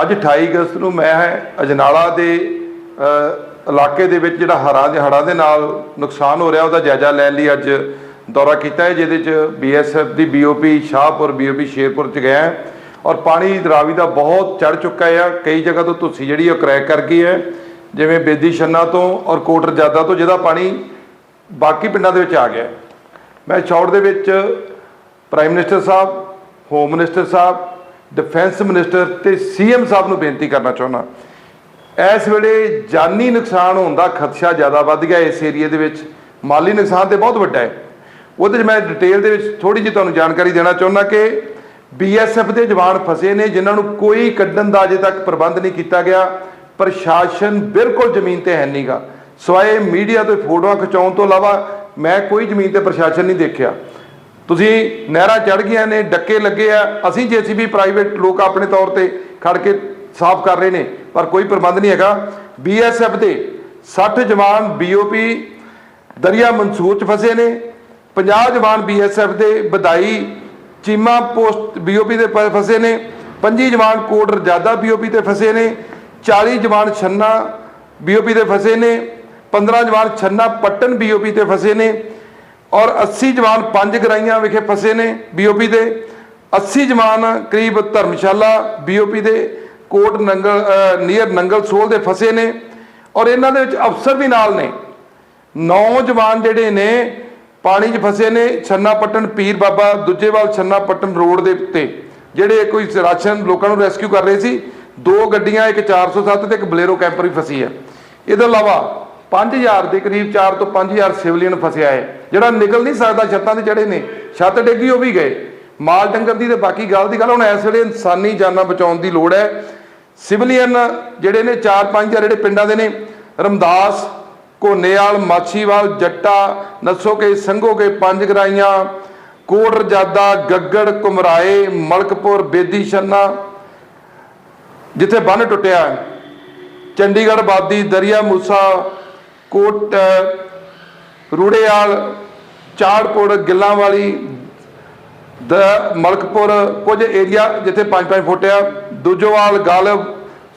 ਅੱਜ 28 ਅਗਸਤ ਨੂੰ ਮੈਂ ਅਜਨਾਲਾ ਦੇ ਇਲਾਕੇ ਦੇ ਵਿੱਚ ਜਿਹੜਾ ਹੜ੍ਹਾਂ ਦੇ ਹੜ੍ਹਾਂ ਦੇ ਨਾਲ ਨੁਕਸਾਨ ਹੋ ਰਿਹਾ, ਉਹਦਾ ਜਾਇਜ਼ਾ ਲੈਣ ਲਈ ਅੱਜ ਦੌਰਾ ਕੀਤਾ ਹੈ, ਜਿਹਦੇ ਚ ਬੀਐਸਐਫ ਦੀ ਬੀਓਪੀ ਸ਼ਾਹਪੁਰ ਬੀਓਪੀ ਸ਼ੇਰਪੁਰ ਚ ਗਿਆ ਹੈ ਔਰ ਪਾਣੀ ਰਾਵੀ ਦਾ ਬਹੁਤ ਚੜ ਚੁੱਕਾ ਹੈ, ਕਈ ਜਗ੍ਹਾ ਤੋਂ ਤੁਸੀਂ ਜਿਹੜੀ ਉਹ ਕਰੈਕ ਕਰ ਗਈ ਹੈ, ਜਿਵੇਂ ਬੇਦੀ ਛੰਨਾ ਤੋਂ ਔਰ ਕੋਟਰ ਜਾਦਾ ਤੋਂ, ਜਿਹਦਾ ਪਾਣੀ ਬਾਕੀ ਪਿੰਡਾਂ ਦੇ ਵਿੱਚ ਆ ਗਿਆ ਮੈਂ ਸ਼ਾਰਟ ਦੇ ਵਿੱਚ ਪ੍ਰਾਈਮ ਮਿਨਿਸਟਰ ਸਾਹਿਬ, ਹੋਮ ਮਿਨਿਸਟਰ ਸਾਹਿਬ ਡਿਫੈਂਸ ਮਿਨਿਸਟਰ ਤੇ ਸੀਐਮ ਸਾਹਿਬ ਨੂੰ ਬੇਨਤੀ ਕਰਨਾ ਚਾਹੁੰਦਾ। ਇਸ ਵੇਲੇ ਜਾਨੀ ਨੁਕਸਾਨ ਹੋਣ ਦਾ ਖਦਸ਼ਾ ਜ਼ਿਆਦਾ ਵੱਧ ਗਿਆ ਇਸ ਏਰੀਆ ਦੇ ਵਿੱਚ। ਮਾਲੀ ਨੁਕਸਾਨ ਤੇ ਬਹੁਤ ਵੱਡਾ ਹੈ। ਉਹਦੇ 'ਚ ਮੈਂ ਡਿਟੇਲ ਦੇ ਵਿੱਚ ਥੋੜੀ ਜਿਹੀ ਤੁਹਾਨੂੰ ਜਾਣਕਾਰੀ ਦੇਣਾ ਚਾਹੁੰਦਾ ਕਿ ਬੀਐਸਐਫ ਦੇ ਜਵਾਨ ਫਸੇ ਨੇ, ਜਿਨ੍ਹਾਂ ਨੂੰ ਕੋਈ ਕੱਢਣ ਦਾ ਅਜੇ ਤੱਕ ਪ੍ਰਬੰਧ ਨਹੀਂ ਕੀਤਾ ਗਿਆ। ਪ੍ਰਸ਼ਾਸਨ ਬਿਲਕੁਲ ਜ਼ਮੀਨ ਤੇ ਹੈ ਨਹੀਂਗਾ ਸਵਾਏ ਮੀਡੀਆ ਤੋਂ ਫੋਟੋਆਂ ਖਿਚਾਉਣ ਤੋਂ ਇਲਾਵਾ ਮੈਂ ਕੋਈ ਜ਼ਮੀਨ ਤੇ ਪ੍ਰਸ਼ਾਸਨ ਨਹੀਂ ਦੇਖਿਆ। ਤੁਸੀਂ ਨਹਿਰਾਂ ਚੜ ਗਈਆਂ ਨੇ, ਡੱਕੇ ਲੱਗੇ ਆ। ਅਸੀਂ ਜੀਸੀਬੀ ਪ੍ਰਾਈਵੇਟ ਲੋਕ ਆਪਣੇ ਤੌਰ ਤੇ ਖੜ ਕੇ ਸਾਫ਼ ਕਰ ਰਹੇ ਨੇ, ਪਰ ਕੋਈ ਪ੍ਰਬੰਧ ਨਹੀਂ ਹੈਗਾ। ਬੀਐਸਐਫ ਦੇ 60 ਜਵਾਨ ਬੀਓਪੀ ਦਰਿਆ ਮਨਸੂਰ ਚ ਫਸੇ ਨੇ। 50 ਜਵਾਨ ਬੀਐਸਐਫ ਦੇ ਬਧਾਈ ਚੀਮਾ ਪੋਸਟ ਬੀਓਪੀ ਦੇ ਪ- ਫਸੇ ਨੇ। 25 ਜਵਾਨ ਕੋਟ ਰਜਾਦਾ ਬੀਓਪੀ ਤੇ ਫਸੇ ਨੇ। 40 ਜਵਾਨ ਛੰਨਾ ਬੀਓਪੀ ਤੇ ਫਸੇ ਨੇ। 15 ਜਵਾਨ ਛੰਨਾ ਪੱਟਨ ਬੀਓਪੀ ਤੇ ਫਸੇ ਨੇ। ਔਰ 80 ਜਵਾਨ ਪੰਜ ਗਰਾਈਆਂ ਵਿਖੇ ਫਸੇ ਨੇ ਬੀਓਪੀ ਦੇ। 80 ਜਵਾਨ ਕਰੀਬ ਧਰਮਸ਼ਾਲਾ ਬੀਓਪੀ ਦੇ, ਕੋਟ ਨੰਗਲ ਨੀਅਰ ਨੰਗਲ ਸੋਲ ਦੇ ਫਸੇ ਨੇ। ਔਰ ਇਹਨਾਂ ਦੇ ਵਿੱਚ ਅਫਸਰ ਵੀ ਨਾਲ ਨੇ। ਨੌਜਵਾਨ ਜਿਹੜੇ ਨੇ, ਪਾਣੀ 'ਚ ਫਸੇ ਨੇ ਛੰਨਾ ਪੱਟਨ ਪੀਰ ਬਾਬਾ ਦੂਜੇਵਾਲ ਛੰਨਾ ਪੱਟਨ ਰੋਡ ਦੇ ਉੱਤੇ। ਜਿਹੜੇ ਕੋਈ ਰਾਸ਼ਨ ਲੋਕਾਂ ਨੂੰ ਰੈਸਕਿਊ ਕਰ ਰਹੇ ਸੀ, ਦੋ ਗੱਡੀਆਂ, ਇੱਕ 407 ਤੇ ਇੱਕ ਬਲੇਰੋ ਕੈਂਪਰ ਵੀ ਫਸੀ ਹੈ ਇਹਦੇ ਤੋਂ ਇਲਾਵਾ 5000 ਦੇ ਕਰੀਬ 4 ਤੋਂ 5000 ਸਿਵਲੀਅਨ ਫਸਿਆ ਹੈ। ਜਿਹੜਾ ਨਿਕਲ ਨਹੀਂ ਸਕਦਾ, ਛੱਤਾਂ ਤੇ ਚੜੇ ਨੇ। ਛੱਤ ਡੇਗੀ, ਉਹ ਵੀ ਗਏ। ਮਾਲ ਡੰਗਰ ਦੀ ਤੇ ਬਾਕੀ ਗੱਲ ਦੀ ਗੱਲ, ਹੁਣ ਇਸ ਵੇਲੇ ਇਨਸਾਨੀ ਜਾਨਾਂ ਬਚਾਉਣ ਦੀ ਲੋੜ ਹੈ। ਸਿਵਲੀਅਨ ਜਿਹੜੇ ਨੇ 4-5 ਜਿਹੜੇ ਪਿੰਡਾਂ ਦੇ ਨੇ, ਰਮਦਾਸ ਘੋਨੇਵਾਲ ਮਾਛੀਵਾਲ, ਜੱਟਾ, ਨਸੋਕੇ, ਸੰਘੋਕੇ, ਪੰਜ ਗਰਾਈਆਂ ਕੋਟ ਰਜਾਦਾ ਗੱਗੜ, ਕੁਮਰਾਏ, ਮਲਕਪੁਰ, ਬੇਦੀ, ਛੰਨਾ, ਜਿੱਥੇ ਬੰਨ ਟੁੱਟਿਆ ਚੰਡੀਗੜ੍ਹ, ਬਾਦੀ, ਦਰਿਆ, ਮੂਸਾ ਕੋਟ ਅ, ਰੂੜੇਵਾਲ ਚਾੜਪੁਰ ਗਿੱਲਾਂ ਵਾਲੀ ਦ ਮਲਕਪੁਰ ਕੁਝ ਏਰੀਆ ਜਿੱਥੇ 5-5 ਫੁੱਟ ਆ। ਦੂਜੋਵਾਲ ਗਾਲਬ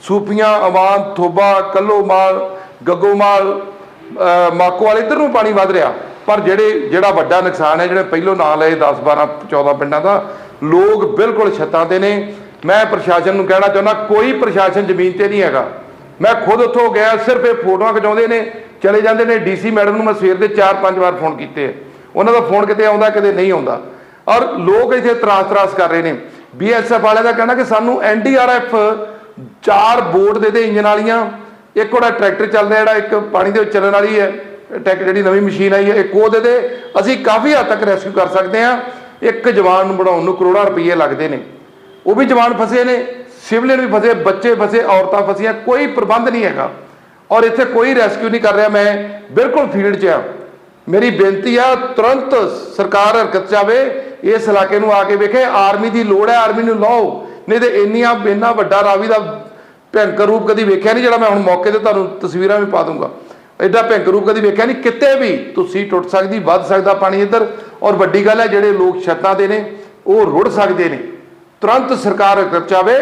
ਸੂਪੀਆਂ ਅਵਾਨ ਥੋਬਾ ਕੱਲੋਮਾਲ ਗੱਗੋਮਾਲ ਮਾਕੋਵਾਲ ਇੱਧਰ ਨੂੰ ਪਾਣੀ ਵੱਧ ਰਿਹਾ। ਪਰ ਜਿਹੜੇ ਜਿਹੜਾ ਵੱਡਾ ਨੁਕਸਾਨ ਹੈ ਜਿਹੜੇ ਪਹਿਲੋਂ ਨਾਂ ਲਏ 10 12 14 ਪਿੰਡਾਂ ਦਾ ਲੋਕ ਬਿਲਕੁਲ ਛੱਤਾਂ ਤੇ ਨੇ। ਮੈਂ ਪ੍ਰਸ਼ਾਸਨ ਨੂੰ ਕਹਿਣਾ ਚਾਹੁੰਦਾ ਕੋਈ ਪ੍ਰਸ਼ਾਸਨ ਜ਼ਮੀਨ ਤੇ ਨਹੀਂ ਹੈਗਾ। ਮੈਂ ਖੁਦ ਉੱਥੋਂ ਗਿਆ ਸਿਰਫ ਇਹ ਫੋਟੋਆਂ ਖਿਚਾਉਂਦੇ ਨੇ ਚਲੇ ਜਾਂਦੇ ਨੇ ਡੀਸੀ ਮੈਡਮ ਨੂੰ ਮੈਂ ਸਵੇਰ ਦੇ 4-5 ਵਾਰ ਫੋਨ ਕੀਤੇ ਉਹਨਾਂ ਦਾ ਫੋਨ ਕਿਤੇ ਆਉਂਦਾ, ਕਿਤੇ ਨਹੀਂ ਆਉਂਦਾ। ਔਰ ਲੋਕ ਇੱਥੇ ਤਰਾਸ ਤਰਾਸ ਕਰ ਰਹੇ ਨੇ। ਬੀਐਸਐਫ ਵਾਲਿਆਂ ਦਾ ਕਹਿਣਾ ਕਿ ਸਾਨੂੰ ਐਨਡੀਆਰਐਫ ਚਾਰ ਬੋਟ ਦੇ ਦੇ ਇੰਜਨ ਵਾਲੀਆਂ, ਇੱਕ ਉਹਦਾ ਟਰੈਕਟਰ ਚੱਲਦਾ ਜਿਹੜਾ, ਇੱਕ ਪਾਣੀ ਦੇ ਵਿੱਚ ਚੱਲਣ ਵਾਲੀ ਹੈ ਟੈਕ ਜਿਹੜੀ ਨਵੀਂ ਮਸ਼ੀਨ ਆਈ ਹੈ, ਇੱਕ ਉਹ ਦੇ ਦੇ। ਅਸੀਂ ਕਾਫੀ ਹੱਦ ਤੱਕ ਰੈਸਕਿਊ ਕਰ ਸਕਦੇ ਹਾਂ। ਇੱਕ ਜਵਾਨ ਨੂੰ ਬਣਾਉਣ ਨੂੰ ਕਰੋੜਾਂ ਰੁਪਏ ਲੱਗਦੇ ਨੇ। ਉਹ ਵੀ ਜਵਾਨ ਫਸੇ ਨੇ, ਸਿਵਲਿਅਨ ਵੀ ਫਸੇ, ਬੱਚੇ ਫਸੇ, ਔਰਤਾਂ ਫਸੀਆਂ, ਕੋਈ ਪ੍ਰਬੰਧ ਨਹੀਂ ਹੈਗਾ। ਔਰ ਇੱਥੇ ਕੋਈ ਰੈਸਕਿਊ ਨਹੀਂ ਕਰ ਰਿਹਾ, ਮੈਂ ਬਿਲਕੁਲ ਫੀਲਡ 'ਚ ਆ ਮੇਰੀ ਬੇਨਤੀ ਆ, ਤੁਰੰਤ ਸਰਕਾਰ ਹਰਕਤ 'ਚ ਆਵੇ, ਇਸ ਇਲਾਕੇ ਨੂੰ ਆ ਕੇ ਵੇਖੇ, ਆਰਮੀ ਦੀ ਲੋੜ ਹੈ, ਆਰਮੀ ਨੂੰ ਲਾਓ। ਨਹੀਂ ਤੇ ਇੰਨੀਆਂ, ਇੰਨਾ ਵੱਡਾ ਰਾਵੀ ਦਾ ਭਿਆਨਕ ਰੂਪ ਕਦੀ ਵੇਖਿਆ ਨਹੀਂ, ਜਿਹੜਾ ਮੈਂ ਹੁਣ ਮੌਕੇ ਤੇ ਤੁਹਾਨੂੰ ਤਸਵੀਰਾਂ ਵੀ ਪਾ ਦੂੰਗਾ। ਐਡਾ ਭਿਆਨਕ ਰੂਪ ਕਦੀ ਵੇਖਿਆ ਨਹੀਂ, ਕਿਤੇ ਵੀ ਤੁਸੀਂ ਟੁੱਟ ਸਕਦੀ, ਵੱਧ ਸਕਦਾ ਪਾਣੀ ਇੱਧਰ। ਔਰ ਵੱਡੀ ਗੱਲ ਹੈ, ਜਿਹੜੇ ਲੋਕ ਛੱਤਾਂ ਦੇ ਨੇ, ਉਹ ਰੁੜ ਸਕਦੇ ਨੇ। ਤੁਰੰਤ ਸਰਕਾਰ ਹਰਕਤ ਚ ਆਵੇ,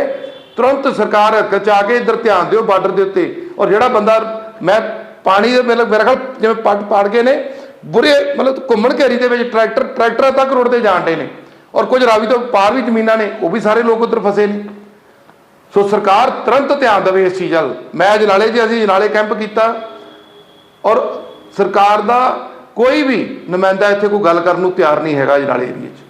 ਤੁਰੰਤ ਸਰਕਾਰ ਹਰਕਤ ਚ ਆ ਕੇ ਇੱਧਰ ਧਿਆਨ ਦਿਓ ਬਾਰਡਰ ਦੇ ਉੱਤੇ। ਔਰ ਜਿਹੜਾ ਬੰਦਾ ਮੈਂ ਪਾਣੀ ਦੇ ਮਤਲਬ ਮੇਰਾ ਖਿਆਲ ਜਿਵੇਂ ਪੱਟ ਪਾੜ ਗਏ ਨੇ, ਬੁਰੇ ਮਤਲਬ ਘੁੰਮਣ ਘੇਰੀ ਦੇ ਵਿੱਚ ਟਰੈਕਟਰ, ਟਰੈਕਟਰਾਂ ਤੱਕ ਰੋਡ ਰੁੜਦੇ ਜਾਣਦੇ ਨੇ। ਔਰ ਕੁਝ ਰਾਵੀ ਤੋਂ ਪਾਰ ਵੀ ਜ਼ਮੀਨਾਂ ਨੇ, ਉਹ ਵੀ ਸਾਰੇ ਲੋਕ ਉੱਧਰ ਫਸੇ ਨੇ। ਸੋ ਸਰਕਾਰ ਤੁਰੰਤ ਧਿਆਨ ਦੇਵੇ ਇਸ ਚੀਜ਼ ਵੱਲ। ਮੈਂ ਅਜਨਾਲੇ ਜੀ, ਅਸੀਂ ਅਜਨਾਲੇ ਕੈਂਪ ਕੀਤਾ। ਔਰ ਸਰਕਾਰ ਦਾ ਕੋਈ ਵੀ ਨੁਮਾਇੰਦਾ ਇੱਥੇ ਕੋਈ ਗੱਲ ਕਰਨ ਨੂੰ ਤਿਆਰ ਨਹੀਂ ਹੈਗਾ ਅਜਨਾਲੇ ਏਰੀਏ 'ਚ।